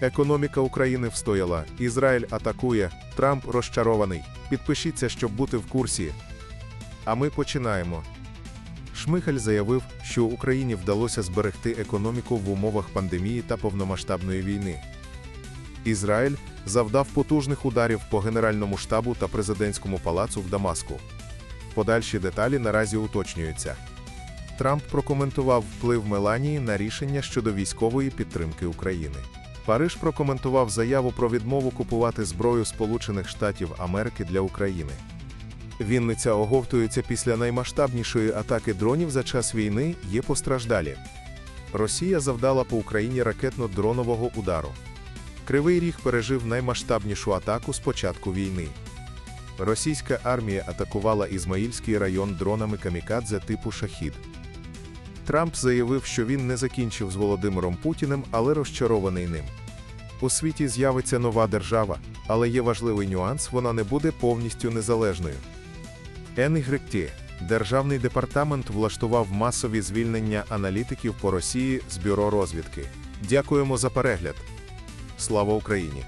Економіка України встояла. Ізраїль атакує. Трамп розчарований. Підпишіться, щоб бути в курсі. А ми починаємо. Шмихаль заявив, що Україні вдалося зберегти економіку в умовах пандемії та повномасштабної війни. Ізраїль завдав потужних ударів по Генеральному штабу та президентському палацу в Дамаску. Подальші деталі наразі уточнюються. Трамп прокоментував вплив Меланії на рішення щодо військової підтримки України. Париж прокоментував заяву про відмову купувати зброю Сполучених Штатів Америки для України. Вінниця оговтується після наймасштабнішої атаки дронів за час війни є постраждалі. Росія завдала по Україні ракетно-дронового удару. Кривий Ріг пережив наймасштабнішу атаку з початку війни. Російська армія атакувала Ізмаїльський район дронами камікадзе типу Шахід. Трамп заявив, що він не закінчив з Володимиром Путіним, але розчарований ним. У світі з'явиться нова держава, але є важливий нюанс, вона не буде повністю незалежною. NYT – Державний департамент влаштував масові звільнення аналітиків по Росії з бюро розвідки. Дякуємо за перегляд. Слава Україні!